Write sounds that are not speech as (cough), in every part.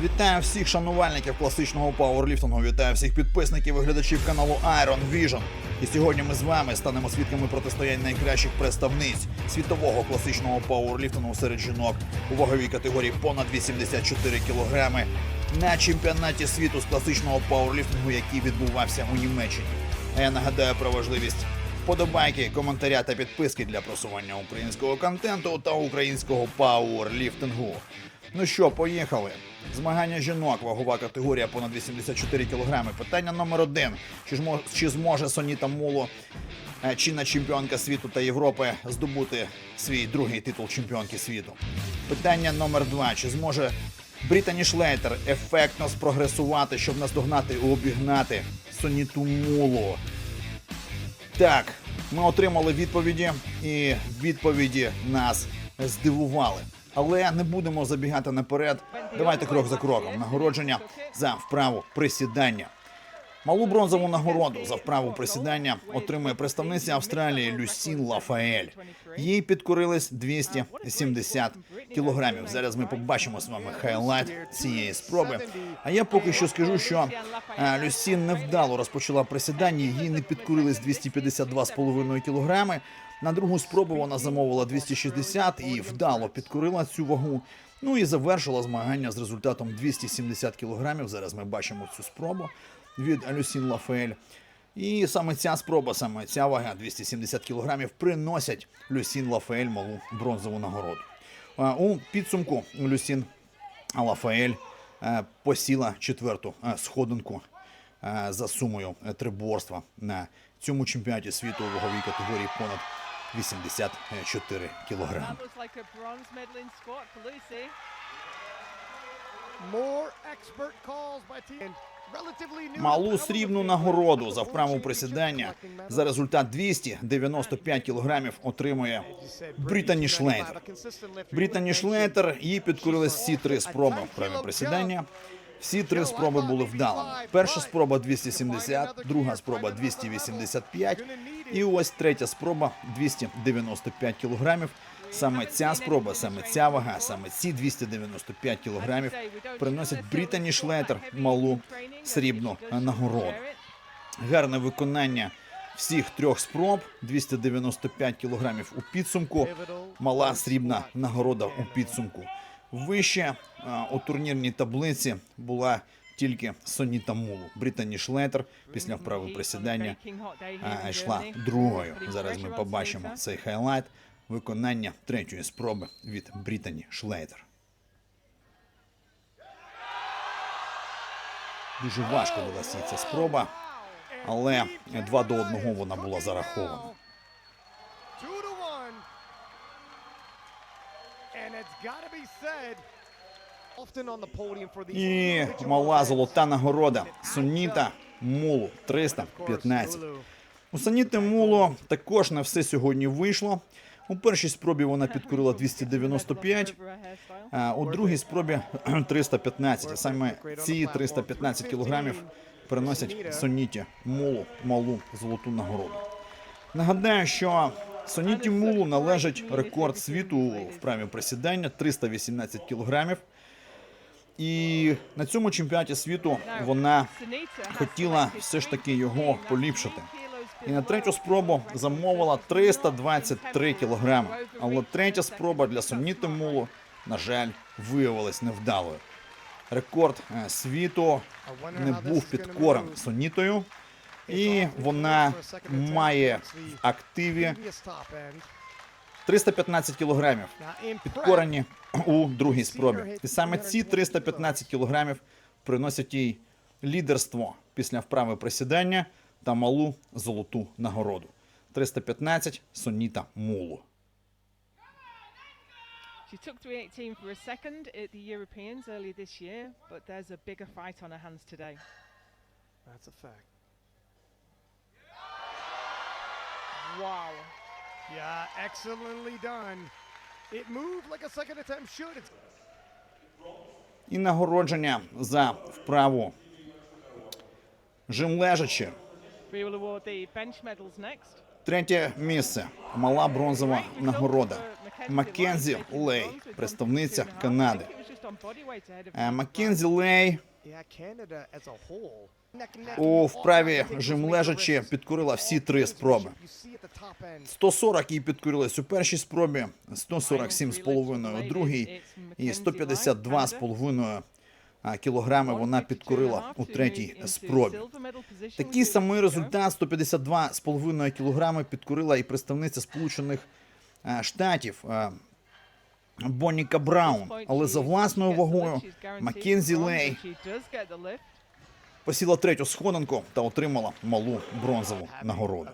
Вітаю всіх шанувальників класичного пауерліфтингу. Вітаю всіх підписників і глядачів каналу Iron Vision. І сьогодні ми з вами станемо свідками протистоянь найкращих представниць світового класичного пауерліфтингу серед жінок у ваговій категорії понад 84 кілограми на чемпіонаті світу з класичного пауерліфтингу, який відбувався у Німеччині. А я нагадаю про важливість вподобайки, коментаря та підписки для просування українського контенту та українського пауерліфтингу. Ну що, поїхали. Змагання жінок, вагова категорія понад 84 кілограми. Питання номер один: чи, ж чи зможе Соніта Муло, е, чинна чемпіонка світу та Європи, здобути свій другий титул чемпіонки світу? Питання номер два: чи зможе Брітані Шлейтер ефектно спрогресувати, щоб наздогнати і обігнати Соніту Мулу? Так, ми отримали відповіді, і відповіді нас здивували. Але не будемо забігати наперед. Давайте крок за кроком. Нагородження за вправу присідання. Малу бронзову нагороду за вправу присідання отримує представниця Австралії Люсін Лафаель. Їй підкорились 270 кілограмів. Зараз ми побачимо з вами хайлайт цієї спроби. А я поки що скажу, що е, Люсін невдало розпочала присідання. Їй не підкорились 252,5 кілограми. На другу спробу вона замовила 260 і вдало підкорила цю вагу. Ну і завершила змагання з результатом 270 кілограмів. Зараз ми бачимо цю спробу від Люсін Лафель. І саме ця спроба, саме ця вага 270 кілограмів, приносять Люсін Лафаель малу бронзову нагороду. У підсумку Люсін Лафаель е, посіла четверту е, сходинку е, за сумою триборства на цьому чемпіонаті світу у ваговій категорії понад 84 кілограми. Малу срібну нагороду за вправу присідання за результат 295 кілограмів отримує Британі Шлейтер. Британі Шлейтер їй підкорились всі три спроби вправі присідання. Всі три спроби були вдалими. Перша спроба 270, друга спроба 285, і ось третя спроба 295 кілограмів. Саме ця спроба, саме ця вага, саме ці 295 кілограмів приносять Британі Шлейтер малу срібну нагороду. Гарне виконання всіх трьох спроб, 295 кілограмів у підсумку. Мала срібна нагорода у підсумку. Вище а, у турнірній таблиці була тільки Соніта Мулу. Британі Шлетер після вправи присідання а, йшла другою. Зараз ми побачимо цей хайлайт виконання третьої спроби від Британі Шлейтер. Дуже важко їй ця спроба, але 2 до 1 вона була зарахована. Two to one. And it's gotta be said. Often on the podium for these І мала золота нагорода Суніта Мулу 315. У Саніти Мулу також не все сьогодні вийшло. У першій спробі вона підкорила 295, а у другій спробі (clears throat) 315. А Саме ці 315 кілограмів приносять Соніті Мулу малу золоту нагороду. Нагадаю, що Соніті Мулу належить рекорд світу у вправі присідання 318 кілограмів. І на цьому чемпіонаті світу вона хотіла все ж таки його поліпшити. І на третю спробу замовила 323 кілограми. Але третя спроба для Соніти Мулу, на жаль, виявилась невдалою. Рекорд е, світу не був підкорен Сонітою, і вона має в активі 315 кілограмів, підкорені у другій спробі. І саме ці 315 кілограмів приносять їй лідерство після вправи присідання та малу золоту нагороду. 315 Соніта Мулу. She took 318 for a second at the Europeans early this year, but there's a bigger fight on her hands today. That's a fact. Wow. Yeah, excellently done. It moved like a second attempt should. It's І нагородження за вправу жим лежачи. We will award the bench medals next. Третє місце. Мала бронзова нагорода. Маккензі Лей, представниця Канади. Е. Маккензі Лей У вправі жим risks. підкорила всі три спроби. you see at the top end. 140 їй підкорились у першій спробі, 147,5 у другій і 152,5 а, кілограми вона підкорила у третій спробі. Такий самий результат 152,5 кілограми підкорила і представниця Сполучених Штатів Бонніка Браун. Але за власною вагою Маккензі Лей посіла третю сходинку та отримала малу бронзову нагороду.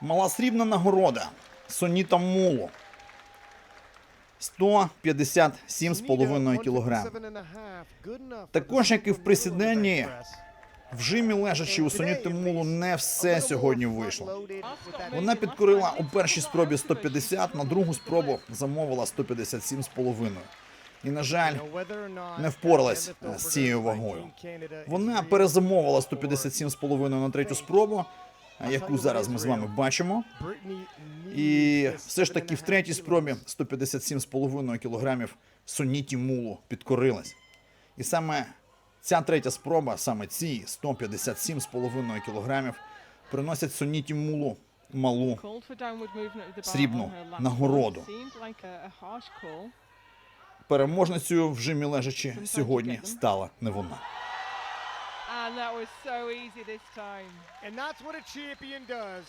Мала срібна нагорода Соніта Мулу. 157,5 кілограм. Також, як і в присіданні, В жимі лежачи у Соніти Мулу не все сьогодні вийшло. Вона підкорила у першій спробі 150, на другу спробу замовила 157,5. І, на жаль, не впоралась з цією вагою. Вона перезамовила 157,5 на третю спробу, яку зараз ми з вами бачимо. І все ж таки в третій спробі 157,5 кілограмів Соніті Мулу підкорилась. І саме ця третя спроба, саме ці 157,5 кілограмів, приносять Соніті Мулу малу срібну нагороду. переможницею в жимі лежачи сьогодні стала не вона. And that was so easy this time. And that's what a champion does.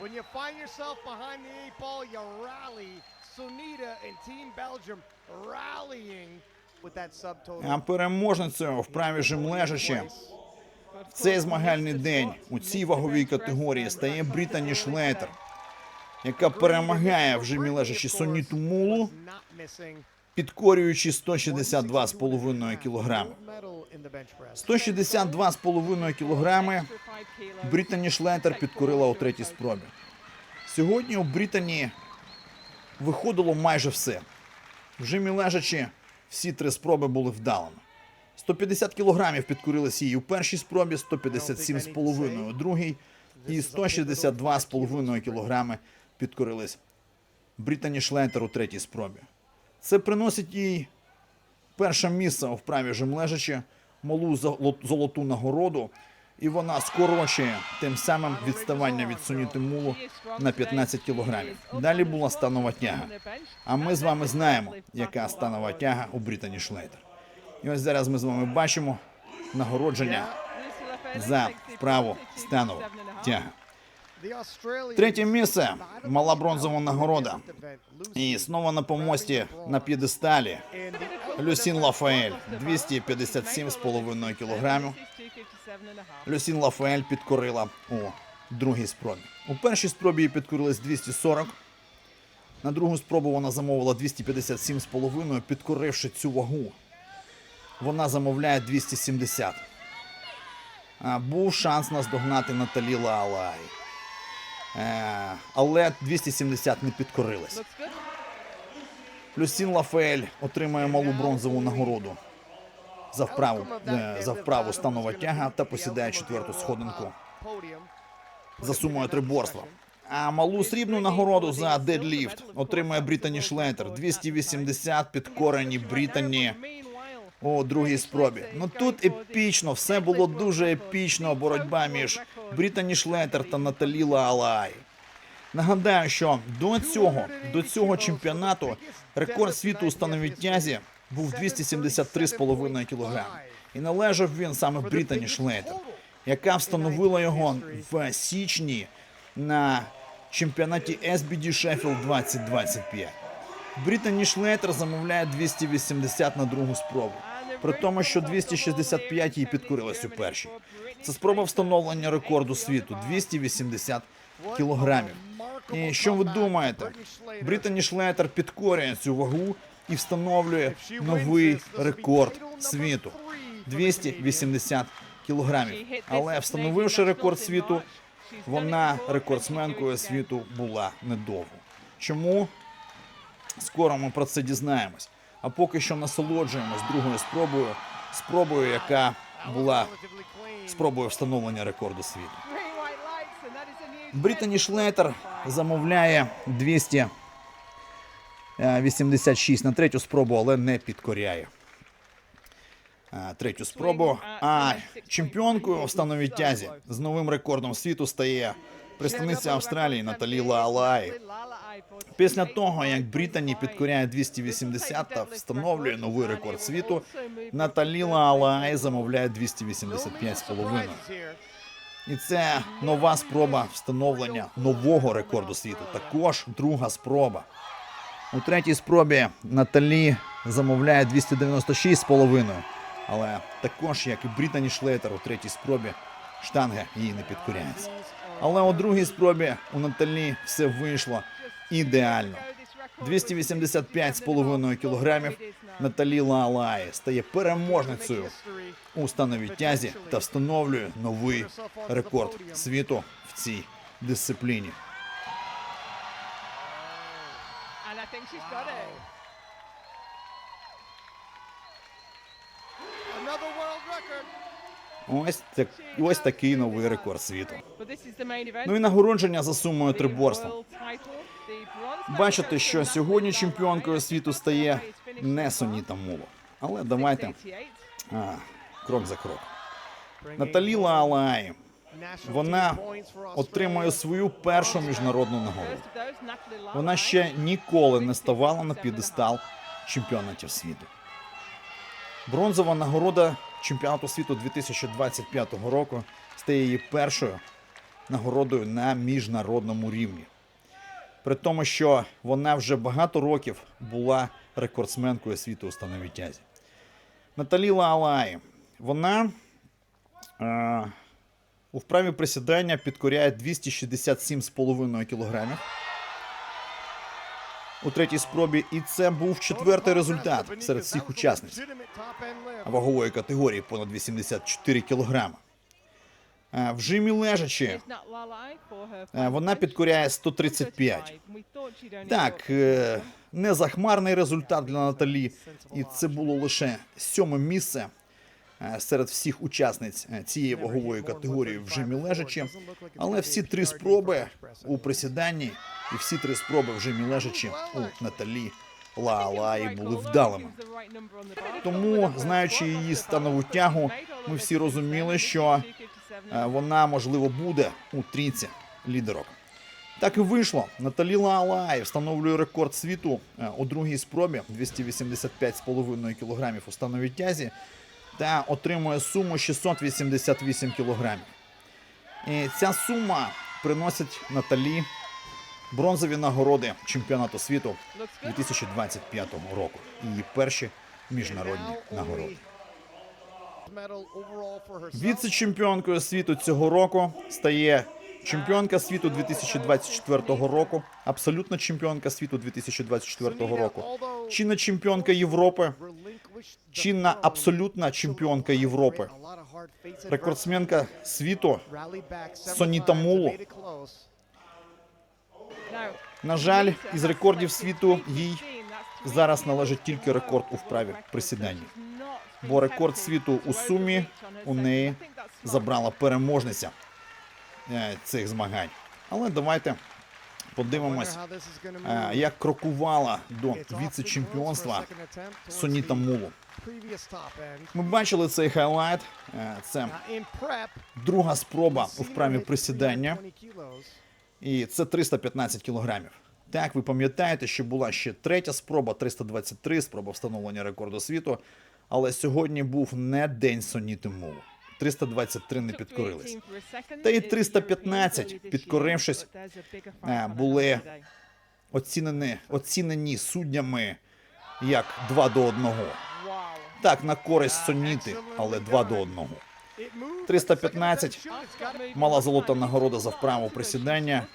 When you find yourself behind the eight ball, you rally. Sunita and Team Belgium rallying with that subtotal. А переможницею в праві жим лежачи в цей змагальний день у цій ваговій категорії стає Брітані Шлейтер, яка перемагає в жимі лежачи Соніту Мулу, підкорюючи 162,5 кілограми. 162,5 кілограми Брітані Шлейтер підкорила у третій спробі. Сьогодні у Брітані виходило майже все. В жимі лежачи всі три спроби були вдалими. 150 кілограмів підкорилися її у першій спробі, 157,5 у другій і 162,5 кілограми підкорились Брітані Шлейтер у третій спробі. Це приносить їй перше місце у вправі жимлежачі, малу золоту нагороду, і вона скорочує тим самим відставання від Соніти Мулу на 15 кілограмів. Далі була станова тяга. А ми з вами знаємо, яка станова тяга у Брітані Шлейтер. І ось зараз ми з вами бачимо нагородження за вправу станову тяга. Третє місце мала бронзова нагорода. І знову на помості на п'єдесталі Люсін Лафаель 257,5 кілограмів. Люсін Лафаель підкорила у другій спробі. У першій спробі їй підкорились 240. На другу спробу вона замовила 257,5, підкоривши цю вагу. Вона замовляє 270. А, був шанс наздогнати Наталі Лаалай. Е, але 270 не підкорилась. Люсін Лафаель отримує малу бронзову нагороду за вправу, е, за вправу станова тяга та посідає четверту сходинку. За сумою триборства. А малу срібну нагороду за дедліфт отримує Брітані Шлейтер 280 підкорені Брітані. У другій спробі. Ну тут епічно, все було дуже епічно. Боротьба між Брітані Шлейтер та Наталі Лаалай. Нагадаю, що до цього, до цього чемпіонату рекорд світу у становій тязі був 273,5 кг. І належав він саме Брітані Шлейтер, яка встановила його в січні на чемпіонаті SBD Sheffield 2025. Брітані Шлейтер замовляє 280 на другу спробу. При тому, що 265 їй підкорилась у першій. Це спроба встановлення рекорду світу 280 кілограмів. І що ви думаєте? Брітані Шлейтер підкорює цю вагу і встановлює новий рекорд світу 280 кілограмів. Але встановивши рекорд світу, вона рекордсменкою світу була недовго. Чому? Скоро ми про це дізнаємось. А поки що насолоджуємось другою спробою, спробою, яка була спробою встановлення рекорду світу. Брітані Шлейтер замовляє 286 на третю спробу, але не підкоряє. Е, Третю спробу. А чемпіонкою в становій тязі з новим рекордом світу стає представниця Австралії Наталі Лаалай. Після того, як Британі підкоряє 280 та встановлює новий рекорд світу, Наталі Лаалай замовляє 285,5. І це нова спроба встановлення нового рекорду світу. Також друга спроба. У третій спробі Наталі замовляє 296,5. Але також, як і Британі Шлейтер у третій спробі, штанга їй не підкоряється. Але у другій спробі у Наталі все вийшло ідеально. 285,5 кілограмів Наталі Лаалай стає переможницею у становій тязі та встановлює новий рекорд світу в цій дисципліні. Think she's got it. Another world record. Ось так, ось такий новий рекорд світу. Ну і нагородження за сумою триборства. Бачите, що сьогодні чемпіонкою світу стає не. Соніта Муло. Але давайте а, крок за крок. Наталі Лаалай вона отримує свою першу міжнародну нагороду. Вона ще ніколи не ставала на п'єдестал чемпіонатів світу. Бронзова нагорода чемпіонату світу 2025 року стає її першою нагородою на міжнародному рівні. При тому, що вона вже багато років була рекордсменкою світу у становій тязі. Наталі Лаалай, вона е, у вправі присідання підкоряє 267,5 кілограмів у третій спробі, і це був четвертий результат серед всіх учасниць вагової категорії понад 84 кілограми. Е, В жимі her е, вона підкоряє 135. We thought she'd only Так, е, незахмарний результат для Наталі, і це було лише сьоме місце серед всіх учасниць е, цієї вагової категорії в жимі лежачи. Але всі три спроби у присіданні і всі три спроби в жимі лежачи у Наталі Лаалаї були вдалими. Тому, знаючи її станову тягу, ми всі розуміли, що е, вона можливо буде у трійці лідерок. Так і вийшло. Наталі Лаалай встановлює рекорд світу е, у другій спробі 285,5 кг у становій тязі та отримує суму 688 кг. І ця сума приносить Наталі бронзові нагороди чемпіонату світу 2025 року. Її перші міжнародні нагороди. Віце-чемпіонкою світу цього року стає чемпіонка світу 2024 року, абсолютна чемпіонка світу 2024 року, чинна чемпіонка Європи, чинна абсолютна чемпіонка Європи, рекордсменка світу. Соніта Мулу. На жаль, із рекордів світу їй зараз належить тільки рекорд у вправі присідання. Бо рекорд світу у сумі у неї забрала переможниця е, цих змагань. Але давайте подивимось, е, як крокувала до віце-чемпіонства Соніта Мулу. Ми бачили цей хайлайт. Е, Це друга спроба у вправі присідання, і це 315 кілограмів. Так, ви пам'ятаєте, що була ще третя спроба, 323, спроба встановлення рекорду світу. Але сьогодні був не день Соніти Мулу. 323 не підкорились. Та і 315, підкорившись, е, були Оцінені, оцінені суддями як 2 до 1. Так, на користь Соніти, але 2 до 1. 315 мала золота нагорода за вправу присідання.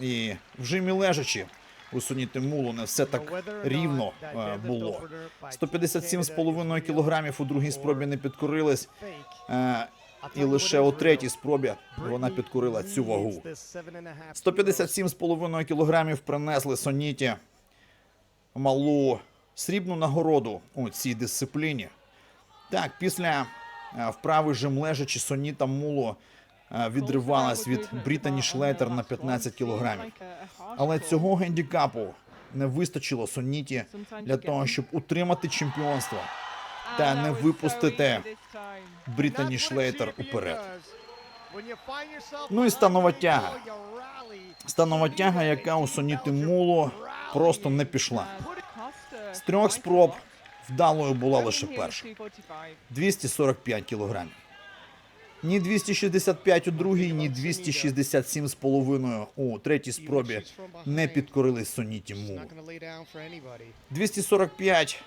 І в жимі лежачи у Соніти Мулу не все так рівно е, було. 157,5 кілограмів у другій спробі не підкорились. Е, І лише у третій спробі вона підкорила цю вагу. 157,5 кілограмів принесли Соніті малу срібну нагороду у цій дисципліні. Так, після е, вправи жим лежачи Соніта Муло відривалась від Брітані Шлейтер на 15 кілограмів. Але цього гендікапу не вистачило Соніті для того, щоб утримати чемпіонство та не випустити Брітані Шлейтер уперед. Ну і станова тяга. Станова тяга, яка у Соніти Муло просто не пішла. З трьох спроб вдалою була лише перша. 245 кілограмів. Ні 265 у другій, ні 267 з половиною у третій спробі не підкорились Соніті Мулу. 245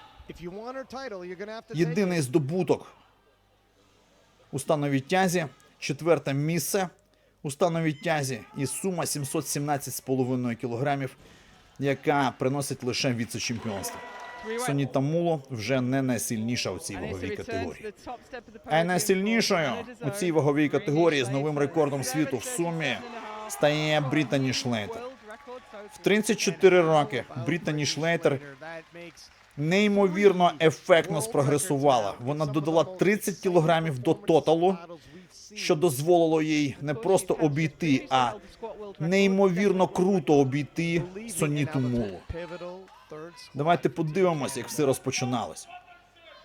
єдиний здобуток у становій тязі, четверте місце у становій тязі і сума 717,5 кілограмів, яка приносить лише віце-чемпіонство. Соніта Муло вже не найсильніша у цій ваговій категорії. А найсильнішою у цій ваговій категорії з новим рекордом світу в сумі стає Брітані Шлейтер. В 34 роки Брітані Шлейтер неймовірно ефектно спрогресувала. Вона додала 30 кілограмів до тоталу, що дозволило їй не просто обійти, а неймовірно круто обійти Соніту Мулу. Давайте подивимося, як все розпочиналось.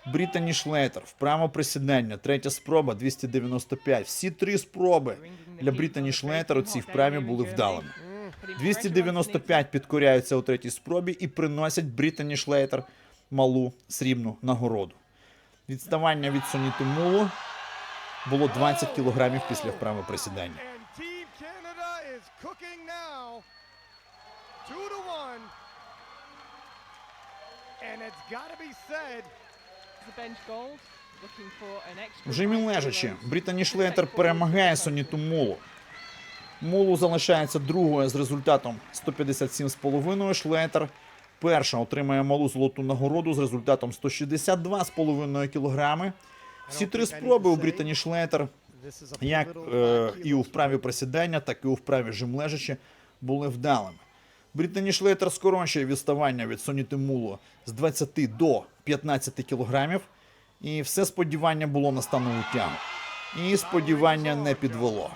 Брітані Шлейтер, вправо присідання, третя спроба 295. Всі три спроби для Брітані Шлейтер у цій вправі були вдалими. 295 підкоряються у третій спробі і приносять Брітані Шлейтер малу срібну нагороду. Відставання від Соніти Мулу було 20 кілограмів після вправи присідання. And it's got to be said. Жимі лежачи, Брітані Шлейтер перемагає Соніту Мулу. Мулу залишається другою з результатом 157,5. Шлейтер перша отримає малу золоту нагороду з результатом 162,5 кілограми. Всі три спроби у Брітані Шлейтер, як е, і у вправі присідання, так і у вправі жим лежачи, були вдалими. Брітані Шлейтер скорочує відставання від Соніти Мулу з 20 до 15 кілограмів. І все сподівання було на станову тягу. І сподівання не підвело.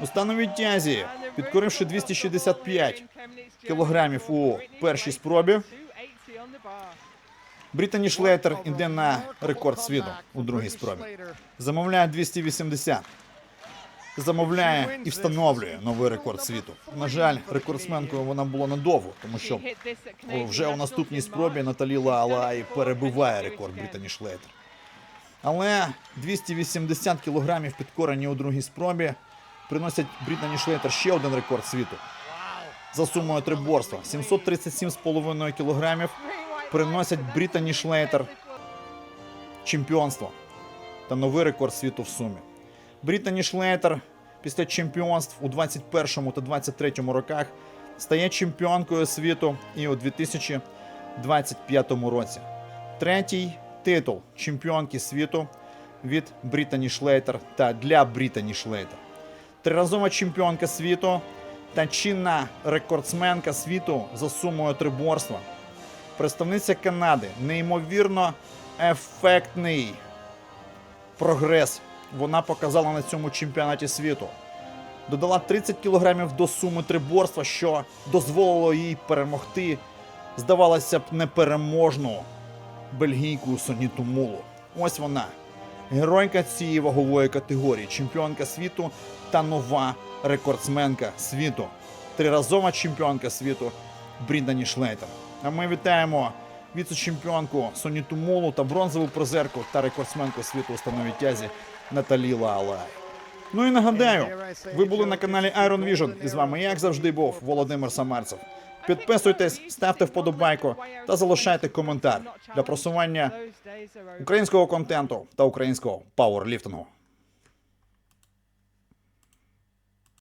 У становій тязі, підкоривши 265 кілограмів у першій спробі, Брітані Шлейтер іде на рекорд світу у другій спробі. Замовляє 280. Замовляє і встановлює новий рекорд світу. На жаль, рекордсменкою вона була недовго, тому що вже у наступній спробі Наталіла Алай перебиває рекорд Брітані Шлейтер. Але 280 кілограмів підкорені у другій спробі приносять Брітані Шлейтер ще один рекорд світу. За сумою триборства 737,5 кілограмів приносять Брітані Шлейтер чемпіонство та новий рекорд світу в сумі. Брітані Шлейтер після чемпіонств у 21 та 23 роках стає чемпіонкою світу і у 2025 році. Третій титул чемпіонки світу від Брітані Шлейтер та для Брітані Шлейтер. Триразова чемпіонка світу та чинна рекордсменка світу за сумою триборства. Представниця Канади неймовірно ефектний прогрес вона показала на цьому чемпіонаті світу. Додала 30 кілограмів до суми триборства, що дозволило їй перемогти, здавалося б, непереможну бельгійку Соніту Мулу. Ось вона, геройка цієї вагової категорії, чемпіонка світу та нова рекордсменка світу, триразова чемпіонка світу Бріндані Шлейтер. А ми вітаємо віце-чемпіонку Соніту Мулу та бронзову призерку та рекордсменку світу у становій тязі Наталі Лалай. Ну і нагадаю, ви були на каналі Iron Vision, і з вами, як завжди, був Володимир Самарцев. Підписуйтесь, ставте вподобайку та залишайте коментар для просування українського контенту та українського пауерліфтингу.